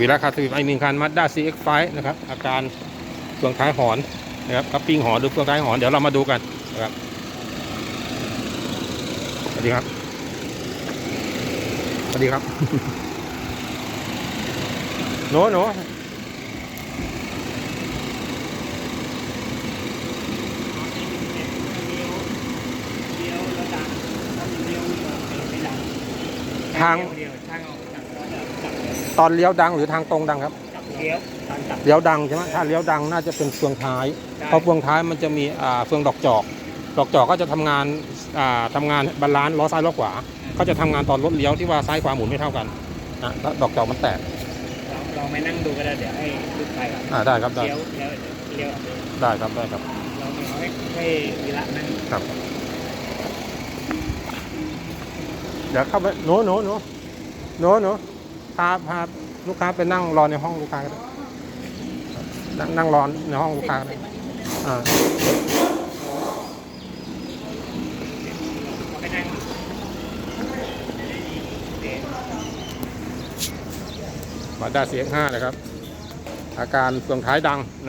วีระคาสวิปอีกหนึ่งคันมาด้า CX5 นะครับ อาการเฟืองท้ายหอนนะครับกับปิ้งหอนหรือเฟืองท้ายหอนเดี๋ยวเรามาดูกันนะครับสวัสดีครับสวัสดีครับโนโนเลี้ยวนัวทาง ตอนเลี้ยวดังหรือทางตรงดังครับจับเลี้ยวตอนจับเลี้ยวดังใช่ไหมถ้าเลี้ยวดังน่าจะเป็นเฟืองท้ายได้เพราะเฟืองท้ายมันจะมีอ่าเฟืองดอกจอก ดอกจอกก็จะทำงานอ่าทำงานบาลานซ์ล้อซ้ายล้อขวา ก็จะทำงานตอนรถเลี้ยวที่ว่าซ้ายขวาหมุนไม่เท่ากันนะแล้วดอกจอกมันแตกเราเราไม่นั่งดูก็ได้เดี๋ยวให้ลูกไปก่อนอ่าได้ครับได้เลี้ยวเลี้ยวเลี้ยวได้ครับได้ครับ เราไม่ให้ให้วีระนั่งครับ เดี๋ยวเข้าไปโน้โน้โน้โน้โน้ พาพาลูกค้าไปนั่งรอในห้องลูกค้าก็ได้นั่งนั่งรอในห้องลูกค้าก็ได้อ่าไปนั่งเดี๋ยวมาด้าเสียงห้านะครับ อาการเฟืองท้ายดัง